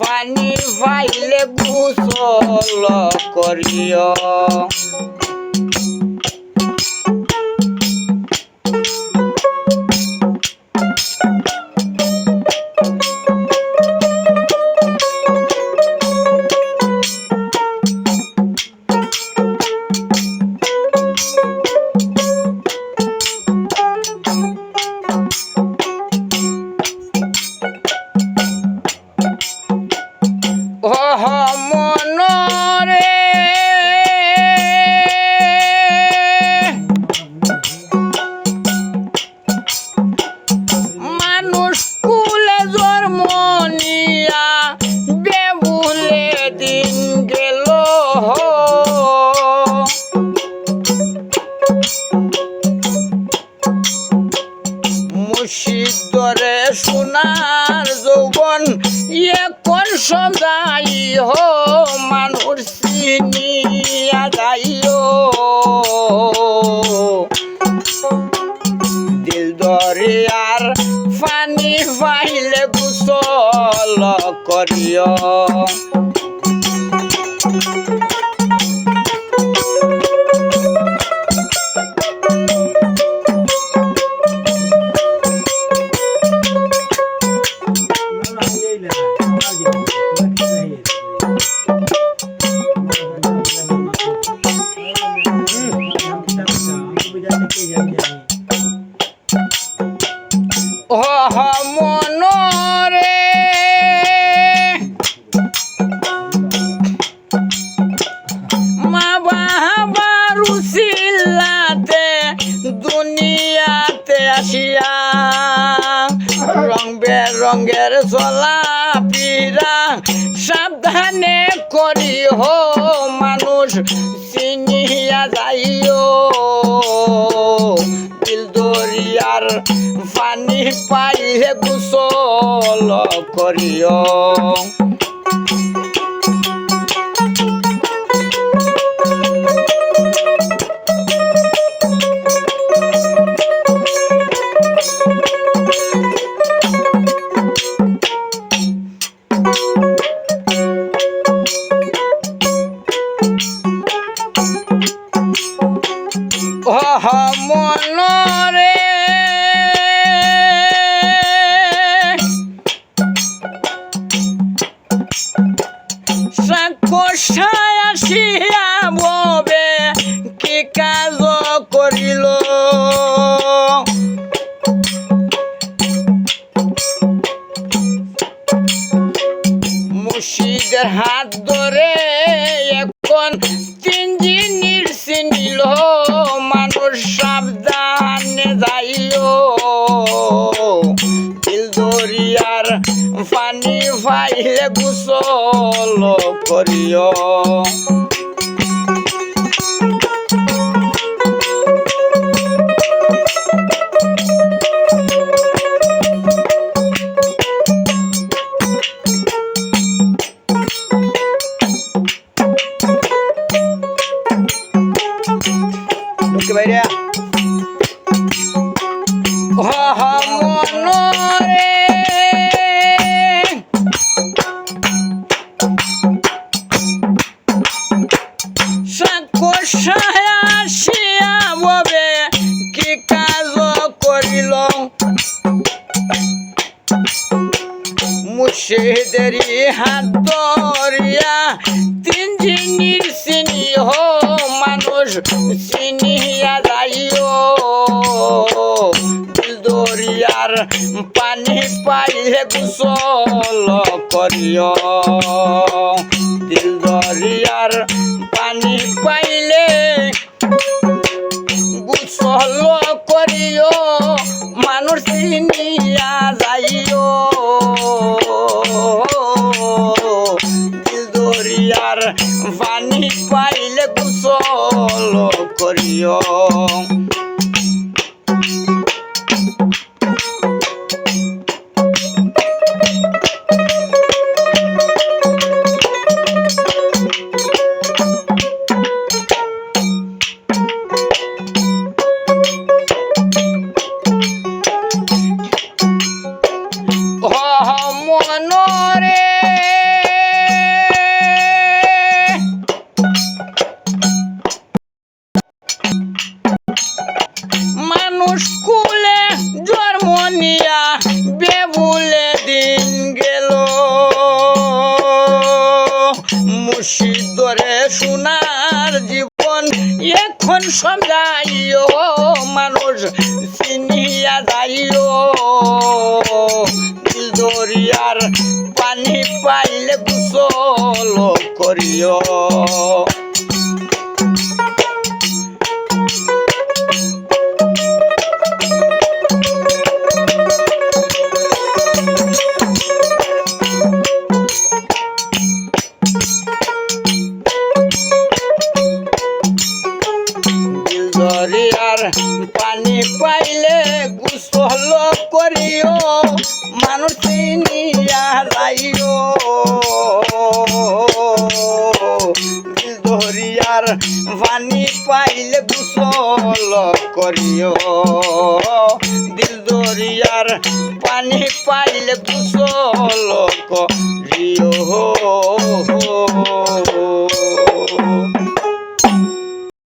পানি পাইলে গোসল করিও। সোনার যৌবন এখন সদাই হো মানুষ চিনিয়া যাইও। বেরঙ্গের চলা পিরা সাবধানে করি হো মানুষ, চিনিয়া যাইও। দিল দরিয়ার পানি পাইলে গুসল করিও। মনরে। সাক্ষসায় কি কাজ করিল? মুর্শিদের হাত ধরে এখন তিন করিও। মুর্শিদেরই হাত ধরিয়া তিন জিনির চিনি হো মানুষ চিনিয়া যাইও। দরিয়ার পানি পাইলে গুসল করিও। দিল দরিয়ার পানি পাইলে গুসল করিও। মানুষ চিনিয়া যাইও। করিও। মুর্শিদ দরে সোনার জীবন এখন সমজাইও মানুষ চিনিয়া যাইও। দরিয়ার পানি পাইলে কুশল করিও। গুসল করিও, মানুষ চিনিয়া দিল পানি পাইলে গুসল করিও। দিল দরিয়ার পানি পাইলে গুসল করিও।